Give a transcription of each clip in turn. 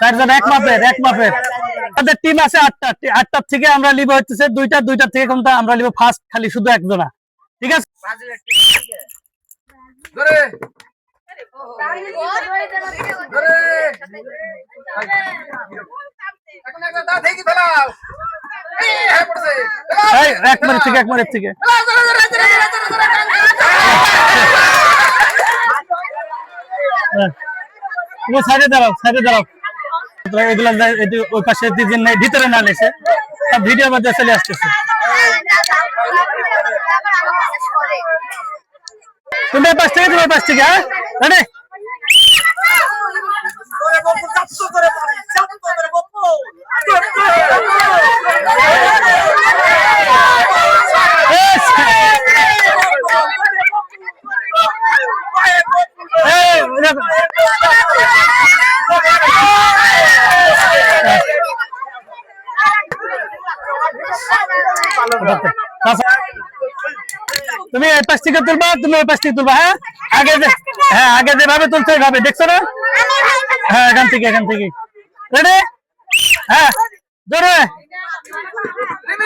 চারজন এক মাপের এক মাপের। আমাদের টিম আছে আটটা আটটার থেকে আমরা হচ্ছে দুইটা, দুইটার থেকে আমরা নিব ফার্স্ট খালি শুধু একজনা। ঠিক আছে? এক মিনিট থেকে, এক মিনিট থেকে। হ্যাঁ। তুমি সাইডে দাঁড়াও সাইডে দাঁড়াও। তো এগুলা যা- এটি ওই পাশে দিদিন নেই, ভিতরে না নেছে ভিডিওর মধ্যে চলে আসতেছে। তুমি এই পাশ থেকে তুমি এই পাশ থেকে হ্যাঁ? তুমি এই পাশ থেকে তুলবা তুমি ওই পাশ থেকে তুলবা হ্যাঁ আগে যে- হ্যাঁ আগে যেভাবে তুলছো ওইভাবে দেখছ না হ্যাঁ এখান থেকে এখান থেকে রেডি হ্যাঁ জোরে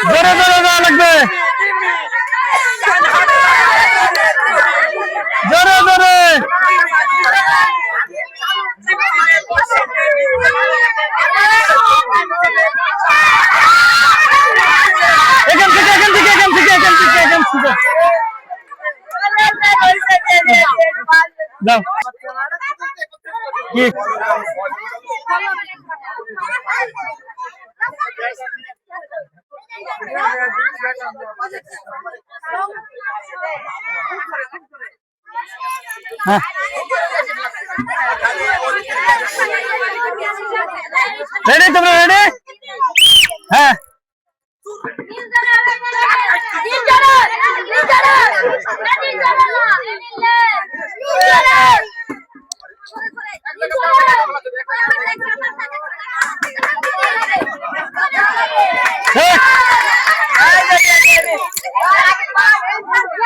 জোরে জোরে যাওয়া লাগবে থেকে যাও কি হ্যাঁ রেডি তোমরা রেডি হ্যাঁ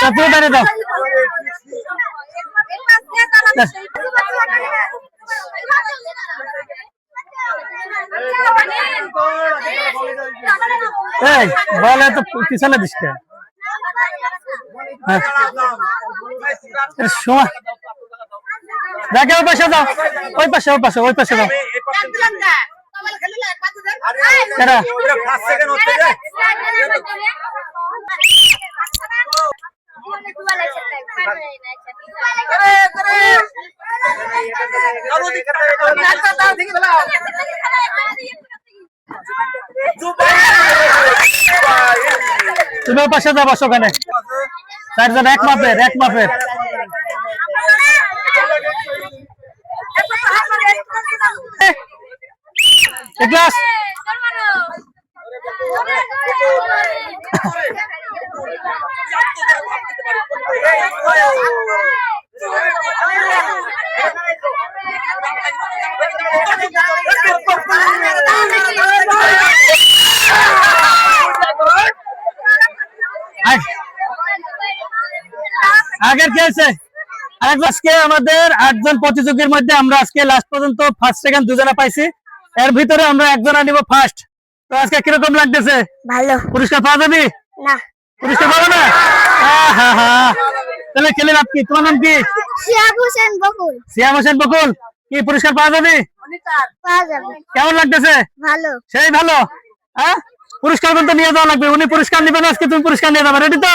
তুমি বেড়ে দাও বলে তো পিছনে দিস সময় দেখে ওই পাশে যাও ওই পাশে ওই পাশে ওই পাশে যাও কেডা? ওরা পাঁচ সেকেন্ড হচ্ছে যে। ধরে, ধরে। আরও দিকে তাকাও, একটা দা দেখি ফেলাও। তুমি ওই পাশে যাও বসো ওখানে চারজন এক মাপের এক মাপের। গ্লাস। আয়, আগের কে আজকে আমাদের আটজন প্রতিযোগীর মধ্যে আমরা আজকে লাস্ট পর্যন্ত ফার্স্ট সেকেন্ড দুজনে পাইছি। এর ভিতরে আমরা একজনা নিব ফার্স্ট তো আজকে কীরকম লাগতেছে? ভালো। পুরস্কার পাওয়া যাবে? না। পুরস্কার পাবো না তাহলে খেলে লাভ কি? তোমার নাম কি? শিয়াব হোসেন বকুল। সিয়াম হোসেন বকুল। কি পুরস্কার পাওয়া যাবে? কেমন লাগতেছে? ভালো। সেই ভালো। হ্যাঁ? পুরস্কার কিন্তু নিয়ে যাওয়া লাগবে। উনি পুরস্কার নেবেন আজকে তুমি পুরস্কার নিয়ে যাবে। রেডি তো?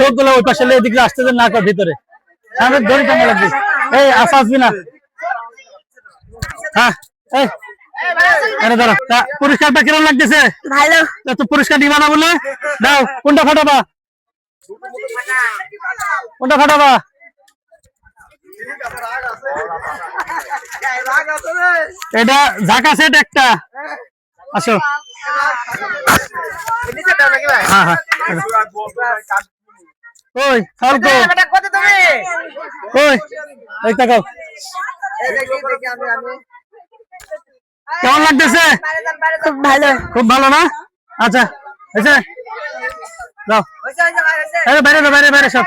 লোকগুলো ওই পাশে এদিকে আসতে না কর ভিতরে। দড়ি টাঙ্গা লাগবে? এই আসা আসবি না। হ্যাঁ এই। পুরস্কারটা কিরম লাগতেছে? ভালো। তো বলে দাও কোনটা ফাটাবা? কোনটা ফাটাবা? এটা ঢাকা সেট একটা। আসো। হ্যাঁ হ্যাঁ। ওই ফালতো। ওই এই কেমন লাগতেছে? খুব ভালো। খুব ভালো না? আচ্ছা হয়েছে দাও বাইরে বাইরে বাইরে সব।